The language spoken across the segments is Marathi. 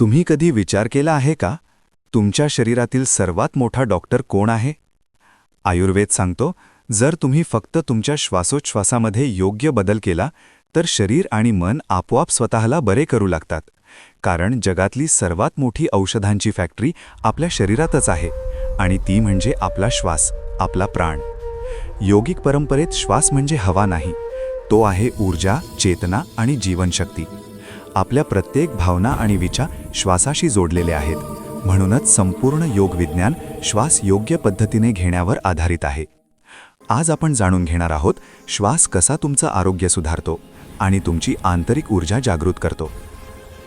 तुम्ही कधी विचार केला आहे का? तुमच्या शरीरातील सर्वात मोठा डॉक्टर कोण आहे? आयुर्वेद सांगतो जर तुम्ही फक्त तुमच्या श्वासोच्छ्वासामध्ये योग्य बदल केला तर शरीर आणि मन आपोआप स्वतःला बरे करू लागतात. कारण जगातली सर्वात मोठी औषधांची फॅक्टरी आपल्या शरीरातच आहे आणि ती म्हणजे आपला श्वास आपला प्राण. योगिक परंपरेत श्वास म्हणजे हवा नाही तो आहे ऊर्जा चेतना आणि जीवनशक्ती. आपल्या प्रत्येक भावना आणि विचार श्वासाशी जोडलेले आहेत. म्हणूनच संपूर्ण योग विज्ञान श्वास योग्य पद्धतीने घेण्यावर आधारित आहे. आज आपण जाणून घेणार आहोत श्वास कसा तुमचं आरोग्य सुधारतो आणि तुमची आंतरिक ऊर्जा जागृत करतो.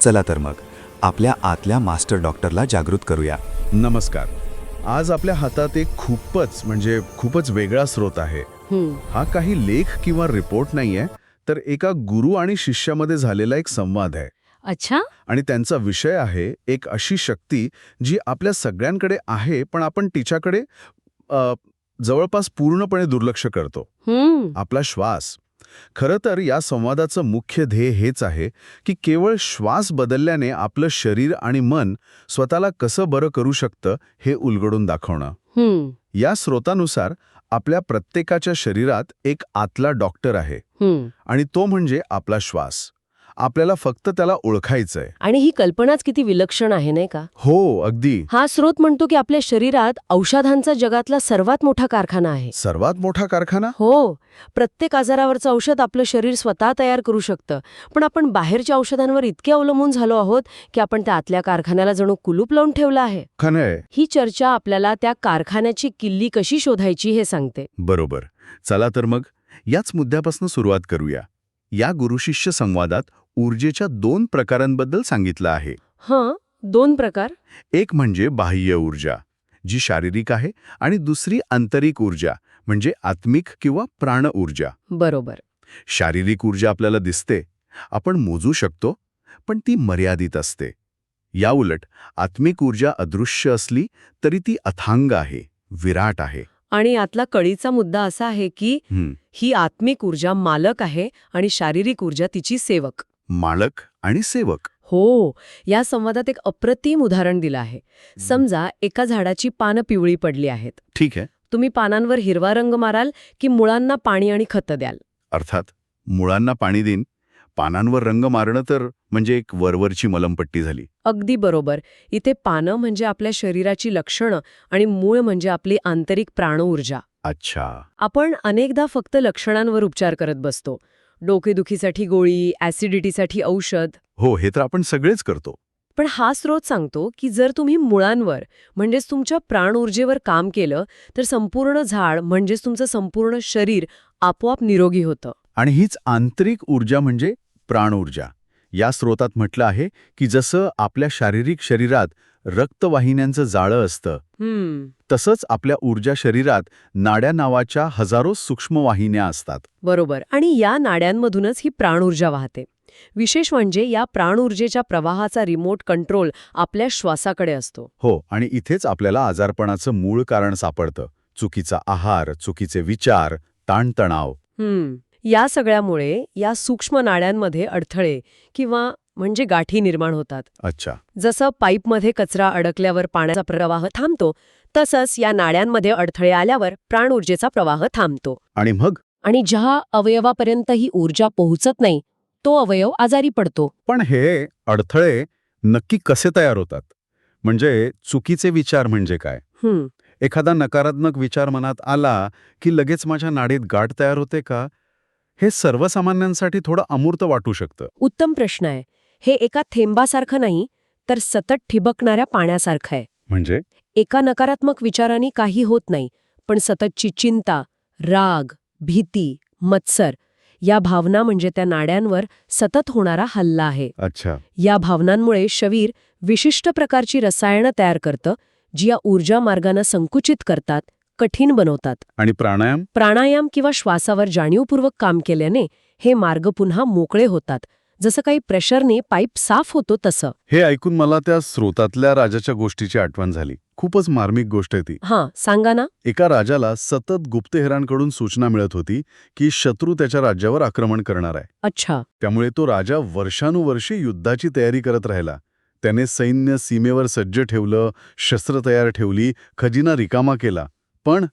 चला तर मग आपल्या आतल्या मास्टर डॉक्टरला जागृत करूया. नमस्कार. आज आपल्या हातात एक खूपच म्हणजे खूपच वेगळा स्रोत आहे. हा काही लेख किंवा रिपोर्ट नाहीये तर एका गुरु आणि शिष्यामध्ये झालेला एक संवाद आहे. अच्छा. आणि त्यांचा विषय आहे एक अशी शक्ती जी आपल्या सगळ्यांकडे आहे पण आपण तिच्याकडे जवळपास पूर्णपणे दुर्लक्ष करतो. हम्म. आपला श्वास. खरं तर या संवादाचं मुख्य ध्येय हेच आहे की केवळ श्वास बदलल्याने आपलं शरीर आणि मन स्वतःला कसं बरं करू शकतं हे उलगडून दाखवणं. या स्रोतानुसार आपल्या प्रत्येकाच्या शरीरात एक आतला डॉक्टर आहे. आणि तो म्हणजे आपला श्वास. आपल्याला फक्त त्याला ओळखायचंय. आणि ही कल्पनाच किती विलक्षण आहे नाही का? हो अगदी. हा स्रोत म्हणतो की आपल्या शरीरात औषधांचा जगातला सर्वात मोठा कारखाना आहे. सर्वात मोठा कारखाना? हो. प्रत्येक आजारावरचं औषध आपलं शरीर स्वतः तयार करू शकतं. पण आपण बाहेरच्या औषधांवर इतके अवलंबून झालो आहोत की आपण त्या आतल्या कारखान्याला जणू कुलूप लावून ठेवलं आहे. आहे. ही चर्चा आपल्याला त्या कारखान्याची किल्ली कशी शोधायची हे सांगते. बरोबर. चला तर मग. याच मुद्द्यापासून सुरुवात करूया. या गुरुशिष्य संवादात ऊर्जेच्या दोन प्रकारांबद्दल सांगितलं आहे. हं दोन प्रकार. एक म्हणजे बाह्य ऊर्जा जी शारीरिक आहे आणि दुसरी आंतरिक ऊर्जा म्हणजे आत्मिक किंवा प्राण ऊर्जा. बरोबर. शारीरिक ऊर्जा आपल्याला दिसते आपण मोजू शकतो पण ती मर्यादित असते. याउलट आत्मिक ऊर्जा अदृश्य असली तरी ती अथांग आहे विराट आहे. आणि यातला कळीचा मुद्दा असा आहे की हं, आत्मिक ऊर्जा मालक आहे आणि शारीरिक ऊर्जा तिची सेवक. मालक आणि सेवक. हो या संवादात एक अप्रतिम उदाहरण दिलं आहे. समजा एका झाडाची पानं पिवळी पडली आहेत. ठीक आहे. तुम्ही पानांवर हिरवा रंग माराल की मुळांना पाणी आणि खतं द्याल? अर्थात मुळांना पाणी देईन. पानांवर रंग मारणं तर म्हणजे एक वरवरची मलमपट्टी झाली. अगदी बरोबर. इथे पानं म्हणजे आपल्या शरीराची लक्षणं आणि मूळ म्हणजे आपली आंतरिक प्राणऊर्जा. अच्छा. आपण अनेकदा फक्त लक्षणांवर उपचार करत बसतो. डोकेदुखीसाठी गोळी ॲसिडिटीसाठी औषध. हो हे तर आपण सगळेच करतो. पण हा स्रोत सांगतो की जर तुम्ही मुळांवर म्हणजेच तुमच्या प्राणऊर्जेवर काम केलं तर संपूर्ण झाड म्हणजेच तुमचं संपूर्ण शरीर आपोआप निरोगी होतं. आणि हीच आंतरिक ऊर्जा म्हणजे प्राणऊर्जा. या स्रोतात म्हटलं आहे की जसं आपल्या शारीरिक शरीरात रक्तवाहिन्यांचं जाळं असतं तसंच आपल्या ऊर्जा शरीरात नाड्या नावाच्या हजारो सूक्ष्म वाहिन्या असतात. बरोबर. आणि या नाड्यांमधूनच ही प्राणऊर्जा वाहते. विशेष म्हणजे या प्राणऊर्जेच्या प्रवाहाचा रिमोट कंट्रोल आपल्या श्वासाकडे असतो. हो आणि इथेच आपल्याला आजारपणाचं मूळ कारण सापडतं. चुकीचा आहार चुकीचे विचार ताणतणाव. हम्म. या सगळ्यामुळे या सूक्ष्म नाड्यांमध्ये अडथळे किंवा म्हणजे गाठी निर्माण होतात. अच्छा. जसं पाईपमध्ये कचरा अडकल्यावर पाण्याचा प्रवाह थांबतो तसंच या नाड्यांमध्ये अडथळे आल्यावर प्राणऊर्जेचा प्रवाह थांबतो. आणि मग? आणि ज्या अवयवापर्यंत ही ऊर्जा पोहोचत नाही तो अवयव आजारी पडतो. पण हे अडथळे नक्की कसे तयार होतात? म्हणजे चुकीचे विचार म्हणजे काय? हम्म. एखादा नकारात्मक विचार मनात आला की लगेच माझ्या नाडीत गाठ तयार होते का? हे सर्वसामान्यांसाठी थोडं अमूर्त वाटू शकतं. उत्तम प्रश्न आहे. हे एका थेंबासारखं नाही तर सतत ठिबकणाऱ्या पाण्यासारखं आहे. म्हणजे? एका नकारात्मक विचाराने काही होत नाही पण सततची चिंता राग भीती मत्सर या भावना म्हणजे त्या नाड्यांवर सतत होणारा हल्ला आहे. अच्छा. या भावनांमुळे शरीर विशिष्ट प्रकारची रसायनं तयार करतं जी या ऊर्जा मार्गांना संकुचित करतात कठीण बनवतात. आणि प्राणायाम? प्राणायाम किंवा श्वासावर जाणीवपूर्वक काम केल्याने हे मार्ग पुन्हा मोकळे होतात. जसं काही प्रेशरने पाईप साफ होतो तसं. हे ऐकून मला त्या स्रोतातल्या राजाच्या गोष्टीची आठवण झाली. खूपच मार्मिक गोष्ट आहे ती. हां सांगा ना. एका राजाला सतत गुप्तहेरांकडून सूचना मिळत होती की शत्रू त्याच्या राज्यावर आक्रमण करणार आहे. अच्छा. त्यामुळे तो राजा वर्षानुवर्षे युद्धाची तयारी करत राहिला. त्याने सैन्य सीमेवर सज्ज ठेवलं शस्त्र तयार ठेवली खजिना रिकामा केला. पण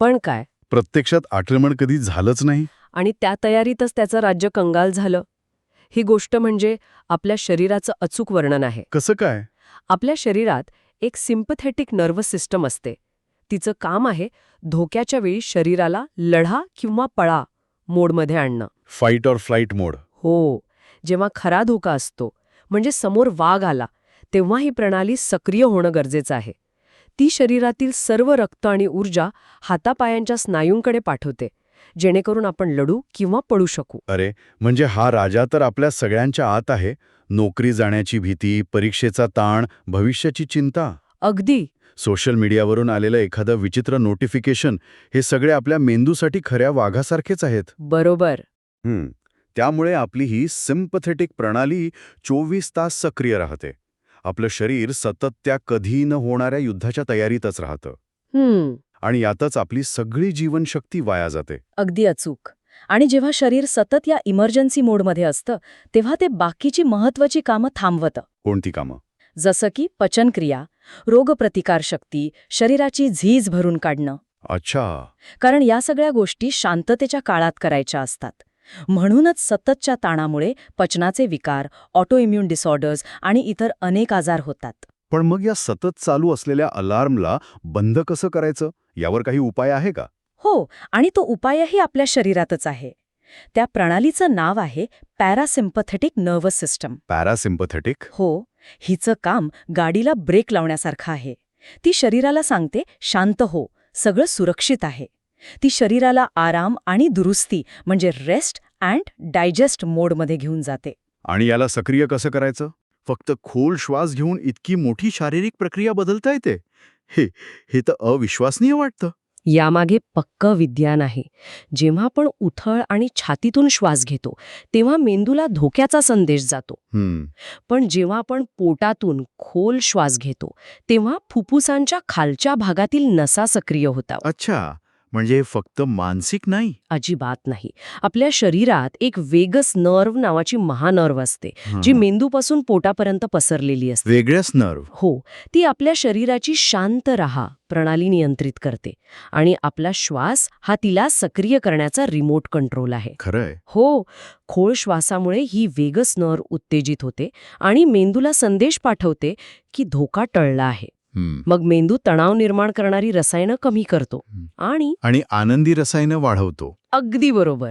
पण काय? प्रत्यक्षात आक्रमण कधी झालंच नाही. आणि त्या तयारीतच त्याचं राज्य कंगाल झालं. ही गोष्ट म्हणजे आपल्या शरीराचं अचूक वर्णन आहे. कसं काय? आपल्या शरीरात एक सिम्पथेटिक नर्वस सिस्टम असते. तिचं काम आहे धोक्याच्या वेळी शरीराला लढा किंवा पळा मोडमध्ये आणणं. फाईट ऑर फ्लाईट मोड हो. जेव्हा खरा धोका असतो म्हणजे समोर वाघ आला तेव्हा ही प्रणाली सक्रिय होणं गरजेचं आहे. ती शरीरातील सर्व रक्त आणि ऊर्जा हातापायांच्या स्नायूंकडे पाठवते जेणेकरून आपण लढू किंवा पळू शकू. अरे म्हणजे हा राजा तर आपल्या सगळ्यांच्या आत आहे. नोकरी जाण्याची भीती परीक्षेचा ताण भविष्याची चिंता. अगदी. सोशल मीडियावरून आलेलं एखादं विचित्र नोटिफिकेशन हे सगळे आपल्या मेंदूसाठी खऱ्या वाघासारखेच आहेत. बरोबर. त्यामुळे आपली ही सिम्पथेटिक प्रणाली चोवीस तास सक्रिय राहते. आपलं शरीर सतत त्या कधी न होणाऱ्या युद्धाच्या तयारीतच राहतं. हम्म. आणि यातच आपली सगळी जीवनशक्ती वाया जाते. अगदी अचूक. आणि जेव्हा शरीर सतत या इमर्जन्सी मोडमध्ये असतं तेव्हा ते बाकीची महत्वाची कामं थांबवतं. कोणती कामं? जसं की पचनक्रिया रोगप्रतिकारशक्ती शरीराची झीज भरून काढणं. अच्छा. कारण या सगळ्या गोष्टी शांततेच्या काळात करायच्या असतात. म्हणूनच सततच्या ताणामुळे पचनाचे विकार ऑटो इम्युन डिसऑर्डर्स आणि इतर अनेक आजार होतात. पण मग या सतत चालू असलेल्या अलार्मला बंद कसं करायचं? यावर काही उपाय आहे का? हो आणि तो उपायही आपल्या शरीरातच आहे. त्या प्रणालीचं नाव आहे पॅरासिम्पथेटिक नर्वस सिस्टम पॅरासिम्पथेटिक हो हिचं काम गाडीला ब्रेक लावण्यासारखं आहे. ती शरीराला सांगते शांत हो सगळं सुरक्षित आहे. ती शरीराला आराम आणि दुरुस्ती म्हणजे रेस्ट अँड डायजेस्ट मोडमध्ये घेऊन जाते. आणि याला सक्रिय कसं करायचं? फक्त खोल श्वास घेऊन इतकी मोठी शारीरिक प्रक्रिया बदलता येते? हे हे तर अविश्वसनीय वाटतं. यामागे पक्क विज्ञान आहे. जेव्हा आपण उथळ आणि छातीतून श्वास घेतो तेव्हा मेंदूला धोक्याचा संदेश जातो. हम्म. पण जेव्हा आपण पोटातून खोल श्वास घेतो तेव्हा फुफ्फुसांच्या खालच्या भागातील नसा सक्रिय होतात अच्छा. म्हणजे फक्त मानसिक नाही? अजिबात नाही. आपल्या शरीरात एक वेगस नर्व नावाची महानर्व असते जी मेंदूपासून पोटापर्यंत पसरलेली असते. वेगळ्याच नर्व हो ती आपल्या शरीराची शांत रहा प्रणाली नियंत्रित करते आणि आपला श्वास हा तिला सक्रिय करण्याचा रिमोट कंट्रोल आहे. खरंय. हो खोल श्वासामुळे ही वेगस नर उत्तेजित होते आणि मेंदूला संदेश पाठवते की धोका टळला आहे. मग मेंदू तणाव निर्माण करणारी रसायनं कमी करतो. आणि आणि आनंदी रसायनं वाढवतो. अगदी बरोबर.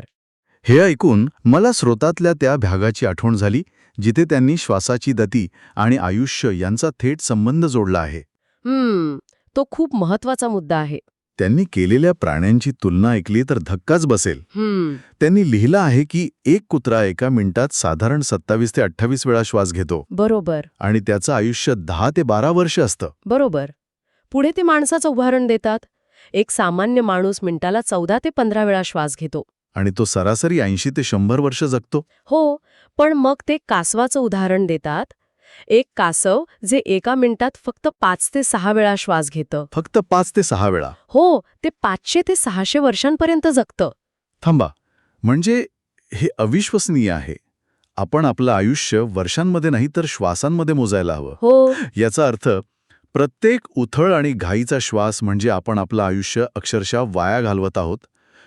हे ऐकून मला स्रोतातल्या त्या भागाची आठवण झाली जिथे त्यांनी श्वासाची गती आणि आयुष्य यांचा थेट संबंध जोडला आहे. हम्म. तो खूप महत्त्वाचा मुद्दा आहे. त्यांनी केलेल्या प्राण्यांची तुलना ऐकली तर धक्काच बसेल. त्यांनी लिहिलं आहे की एक कुत्रा एका मिनिटात साधारण सत्तावीस ते अठ्ठावीस वेळा श्वास घेतो. बरोबर. आणि त्याचं आयुष्य दहा ते बारा वर्ष असतं. बरोबर. पुढे ते माणसाचं उदाहरण देतात. एक सामान्य माणूस मिनिटाला चौदा ते पंधरा वेळा श्वास घेतो. आणि तो सरासरी ऐंशी ते शंभर वर्ष जगतो? हो पण मग ते कासवाचं उदाहरण देतात. एक कासव जे एका मिनिटात फक्त पाच ते सहा वेळा श्वास घेतं. फक्त पाच ते सहा वेळा? हो ते पाचशे ते सहाशे वर्षांपर्यंत जगतं. थांबा. म्हणजे हे अविश्वसनीय आहे. आपण आपलं आयुष्य वर्षांमध्ये नाही तर श्वासांमध्ये मोजायला हवं. हो. याचा अर्थ प्रत्येक उथळ आणि घाईचा श्वास म्हणजे आपण आपलं आयुष्य अक्षरशः वाया घालवत आहोत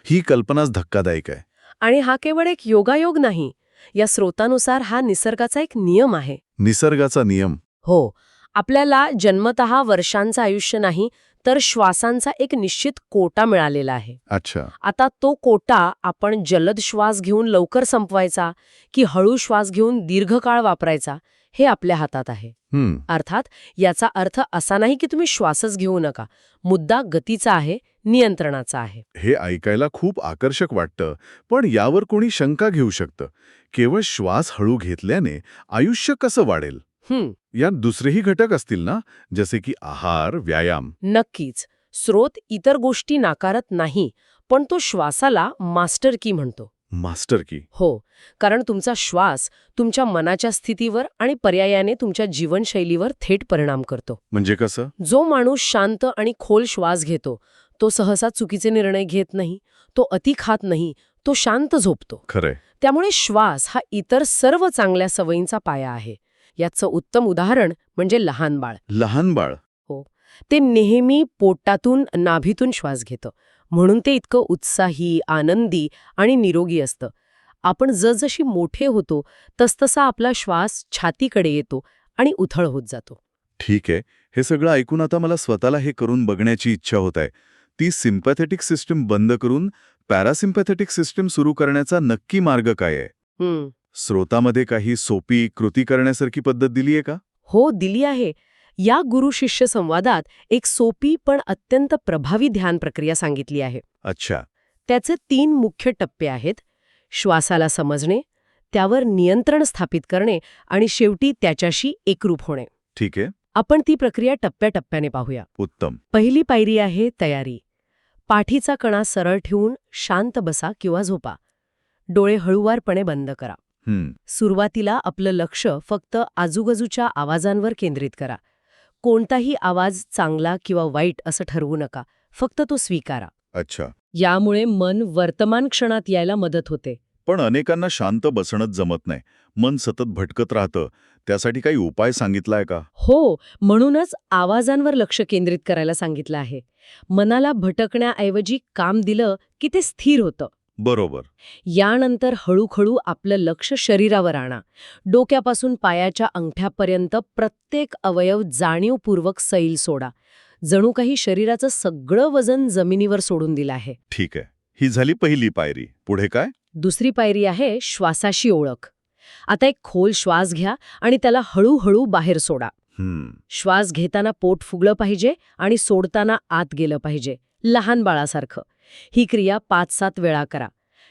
ही कल्पनाच धक्कादायक आहे. आणि हा केवळ एक योगायोग नाही. या स्रोतानुसार हा निसर्गाचा एक नियम आहे. निसर्गाचा नियम. हो आपल्याला जन्मतः वर्षांचं आयुष्य नाही तर श्वासांचा एक निश्चित कोटा मिळालेला आहे. अच्छा. आता तो कोटा आपण जलद श्वास घेऊन लवकर संपवायचा की हळू श्वास घेऊन दीर्घकाळ वापरायचा हे आपल्या हातात आहे. हम्म. अर्थात याचा अर्थ असा नाही की तुम्ही श्वासच घेऊ नका. मुद्दा गतीचा आहे नियंत्रणाचा आहे. हे ऐकायला खूप आकर्षक वाटतं पण यावर कोणी शंका घेऊ शकतं. केवळ श्वास हळू घेतल्याने आयुष्य कसं वाढेल? यात दुसरेही घटक असतील ना? जसे की आहार व्यायाम. नक्कीच. स्रोत इतर गोष्टी नाकारत नाही पण तो श्वासाला मास्टर की म्हणतो. मास्टर की. हो कारण तुमचा श्वास तुमच्या मनाच्या स्थितीवर आणि पर्यायाने तुमच्या जीवनशैलीवर थेट परिणाम करतो. म्हणजे कसं? जो माणूस शांत आणि खोल श्वास घेतो तो सहसा चुकीचे निर्णय घेत नाही तो अति खात नाही तो शांत झोपतो. खरंय. त्यामुळे श्वास हा इतर सर्व चांगल्या सवयींचा पाया आहे. याचं उत्तम उदाहरण म्हणजे लहान बाळ. लहान बाळ? ते नेहमी पोटातून नाभीतून श्वास घेतं. म्हणून ते इतकं उत्साही आनंदी आणि निरोगी असतं. आपण जसजशी मोठे होतो तसतसा आपला श्वास छातीकडे येतो आणि उथळ होत जातो. ठीक आहे. हे सगळं ऐकून आता मला स्वतःला हे करून बघण्याची इच्छा होत आहे. ती सिम्पॅथेटिक सिस्टीम बंद करून पॅरासिम्पॅथेटिक सिस्टीम सुरू करण्याचा नक्की मार्ग काय आहे. स्रोतामध्ये काही सोपी कृती करण्यासारखी पद्धत दिली आहे का? हो दिली आहे. या गुरु शिष्य संवादात एक सोपी पण अत्यंत प्रभावी ध्यान प्रक्रिया सांगितली आहे. अच्छा. त्याचे तीन मुख्य टप्पे आहेत. श्वासाला समजणे त्यावर नियंत्रण स्थापित करणे आणि शेवटी त्याच्याशी एकरूप होणे. ठीक आहे. आपण ती प्रक्रिया टप्प्याटप्प्याने पाहूया. उत्तम. पहिली पायरी आहे तयारी. पाठीचा कणा सरळ ठेवून शांत बसा किंवा झोपा. डोळे हळुवारपणे बंद करा. सुरुवातीला आपलं लक्ष फक्त आजूबाजूच्या आवाजांवर केंद्रित करा. कोणताही आवाज चांगला किंवा वाईट असं ठरवू नका. फक्त तो स्वीकारा. अच्छा. यामुळे मन वर्तमान क्षणात यायला मदत होते. पण अनेकांना शांत बसणंच जमत नाही. मन सतत भटकत राहतं. त्यासाठी काही उपाय सांगितलाय का? हो म्हणूनच आवाजांवर लक्ष केंद्रित करायला सांगितलं आहे. मनाला भटकण्याऐवजी काम दिलं की ते स्थिर होतं. बरोबर. यानंतर हळूहळू आपलं लक्ष शरीरावर आणा. डोक्यापासून पायाच्या अंगठ्यापर्यंत प्रत्येक अवयव जाणीवपूर्वक सैल सोडा. जणू काही शरीराचं सगळं वजन जमिनीवर सोडून दिलं आहे. ठीक आहे. ही झाली पहिली पायरी. पुढे काय? दुसरी पायरी आहे श्वासाशी ओळख. आता एक खोल श्वास घ्या आणि त्याला हळूहळू बाहेर सोडा. हम्म. श्वास घेताना पोट फुगलं पाहिजे आणि सोडताना आत गेलं पाहिजे. लहान बाळासारखं. ही क्रिया पाच सात वेळा करा.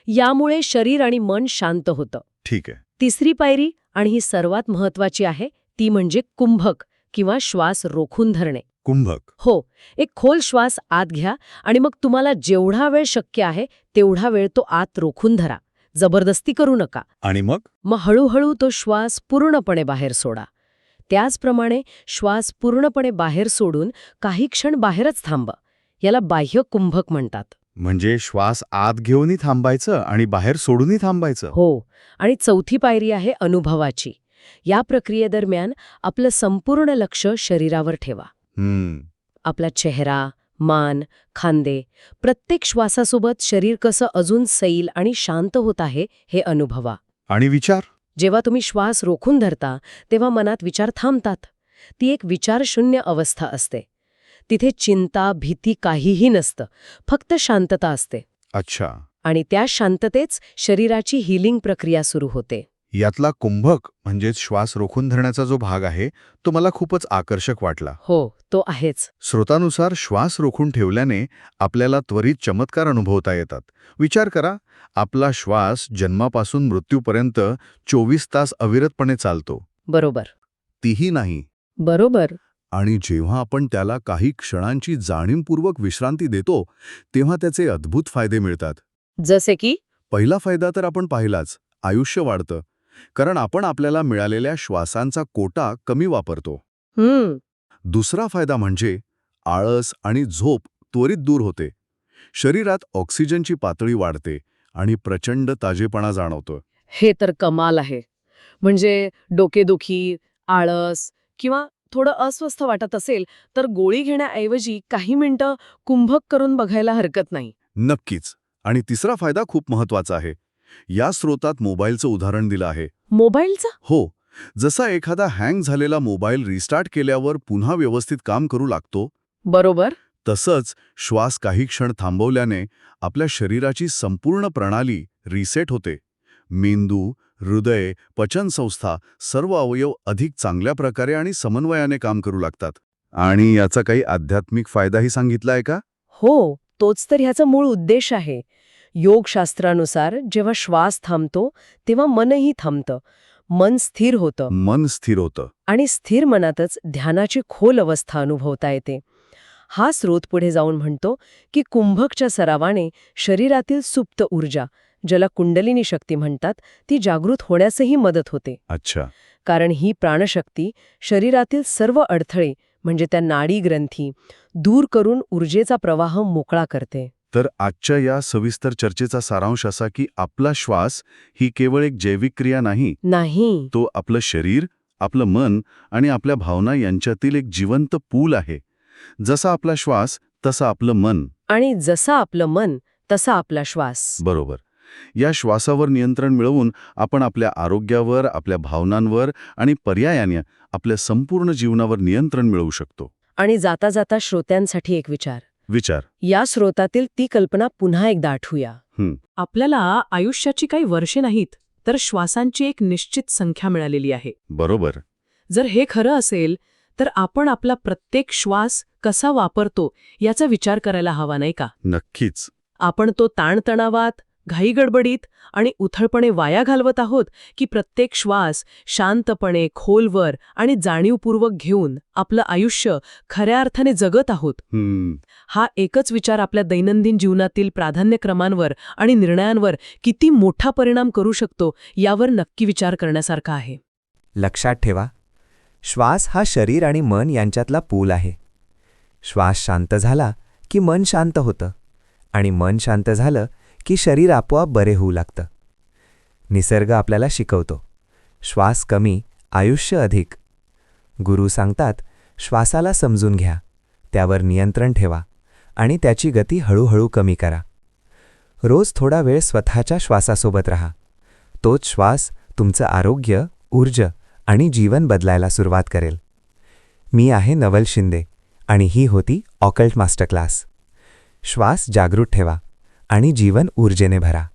यामुळे शरीर आणि मन शांत होतं. ठीक आहे. तिसरी पायरी आणि ही सर्वात महत्वाची आहे ती म्हणजे कुंभक किंवा श्वास रोखून धरणे. कुंभक. हो एक खोल श्वास आत घ्या आणि मग तुम्हाला जेवढा वेळ शक्य आहे तेवढा वेळ तो आत रोखून धरा. जबरदस्ती करू नका. आणि मग? मग हळूहळू तो श्वास पूर्णपणे बाहेर सोडा. त्याचप्रमाणे श्वास पूर्णपणे बाहेर सोडून काही क्षण बाहेरच थांबा. याला बाह्य कुंभक म्हणतात. म्हणजे श्वास आत घेऊनही थांबायचं आणि बाहेर सोडूनही थांबायचं. हो आणि चौथी पायरी आहे अनुभवाची. या प्रक्रियेदरम्यान आपलं संपूर्ण लक्ष शरीरावर ठेवा. हम्म. आपला चेहरा मान खांदे प्रत्येक श्वासासोबत शरीर कसं अजून सैल आणि शांत होत आहे हे अनुभवा. आणि विचार? जेव्हा तुम्ही श्वास रोखून धरता तेव्हा मनात विचार थांबतात. ती एक विचारशून्य अवस्था असते. तिथे चिंता भीती काहीही नसतं. फक्त शांतता असते. अच्छा. आणि त्या शांततेच शरीराची हिलिंग प्रक्रिया सुरू होते. यातला कुंभक म्हणजेच श्वास रोखून धरण्याचा जो भाग आहे तो मला खूपच आकर्षक वाटला. हो तो आहेच. स्रोतानुसार श्वास रोखून ठेवल्याने आपल्याला त्वरित चमत्कार अनुभवता येतात. विचार करा आपला श्वास जन्मापासून मृत्यूपर्यंत चोवीस तास अविरतपणे चालतो. बरोबर. तीही नाही. बरोबर. आणि जेव्हा आपण त्याला काही क्षणांची जाणीवपूर्वक विश्रांती देतो तेव्हा त्याचे अद्भुत फायदे मिळतात. जसे की? पहिला फायदा तर आपण पाहिलाच आयुष्य वाढतं कारण आपण आपल्याला मिळालेल्या श्वासांचा कोटा कमी वापरतो. दुसरा फायदा म्हणजे आळस आणि झोप त्वरित दूर होते. शरीरात ऑक्सिजनची पातळी वाढते आणि प्रचंड ताजेपणा जाणवतो. हे तर कमाल आहे. म्हणजे डोकेदुखी आळस किंवा थोडं अस्वस्थ वाटत असेल तर गोळी घेण्याऐवजी काही मिनिटं कुंभक करून बघायला हरकत नाही. नक्कीच. आणि तिसरा फायदा खूप महत्त्वाचा आहे. या स्रोतात मोबाईलचं उदाहरण दिलं आहे. मोबाईलचा? हो. जसा एखादा हँग झालेला मोबाईल रिस्टार्ट केल्यावर पुन्हा व्यवस्थित काम करू लागतो बरोबर. तसंच श्वास काही क्षण थांबवल्याने आपल्या शरीराची संपूर्ण प्रणाली रिसेट होते. मेंदू हृदय पचनसंस्था सर्व अवयव अधिक चांगल्या प्रकारे आणि समन्वयाने काम करू लागतात. आणि याचा काही आध्यात्मिक फायदाही सांगितला आहे का? हो तोच तर ह्याचा मूळ उद्देश आहे. योगशास्त्रानुसार जेव्हा श्वास थांबतो तेव्हा मनही थांबतं. मन स्थिर होतं. मन स्थिर होतं. आणि स्थिर मनातच ध्यानाची खोल अवस्था अनुभवता येते. हा स्रोत पुढे जाऊन म्हणतो की कुंभकच्या सरावाने शरीरातील सुप्त ऊर्जा ज्याला कुंडलिनी शक्ती म्हणतात ती जागृत होण्यासही मदत होते. अच्छा. कारण ही प्राणशक्ती शरीरातील सर्व अडथळे म्हणजे त्या नाडी ग्रंथी दूर करून ऊर्जेचा प्रवाह मोकळा करते. तर आजच्या या सविस्तर चर्चेचा सारांश असा की आपला श्वास ही केवळ एक जैविक क्रिया नाही. नाही. तो आपलं शरीर आपलं मन आणि आपल्या भावना यांच्यातील एक जिवंत पूल आहे. जसा आपला श्वास तसं आपलं मन. आणि जसं आपलं मन तसा आपला श्वास. बरोबर. या श्वासावर नियंत्रण मिळवून आपण आपल्या आरोग्यावर आपल्या भावनांवर आणि पर्यायाने आपल्या संपूर्ण जीवनावर नियंत्रण मिळवू शकतो. आणि जाता जाता श्रोत्यांसाठी एक विचार. विचार. या स्रोतातील ती कल्पना पुन्हा एकदा आठवूया. आपल्याला आयुष्याची काही वर्षे नाहीत तर श्वासांची एक निश्चित संख्या मिळालेली आहे. बरोबर. जर हे खरं असेल तर आपण आपला प्रत्येक श्वास कसा वापरतो याचा विचार करायला हवा नाही का? नक्कीच. आपण तो ताणतणावात घाईगडबडीत आणि उथळपणे वाया घालवत आहोत की प्रत्येक श्वास शांतपणे खोलवर आणि जाणीवपूर्वक घेऊन आपलं आयुष्य खऱ्या अर्थाने जगत आहोत. हा एकच विचार आपल्या दैनंदिन जीवनातील प्राधान्यक्रमांवर आणि निर्णयांवर किती मोठा परिणाम करू शकतो यावर नक्की विचार करण्यासारखा आहे. लक्षात ठेवा श्वास हा शरीर आणि मन यांच्यातला पूल आहे. श्वास शांत झाला की मन शांत होतं आणि मन शांत झालं की शरीर आपोआप बरे होऊ लागतं. निसर्ग आपल्याला शिकवतो. श्वास कमी आयुष्य अधिक. गुरु सांगतात श्वासाला समजून घ्या त्यावर नियंत्रण ठेवा आणि त्याची गती हळूहळू कमी करा. रोज थोडा वेळ स्वतःच्या श्वासासोबत राहा. तोच श्वास तुमचं आरोग्य ऊर्जा आणि जीवन बदलायला सुरुवात करेल. मी आहे नवल शिंदे आणि ही होती ऑकल्ट मास्टर क्लास श्वास जागृत ठेवा. आणि जीवन ऊर्जेने भरा.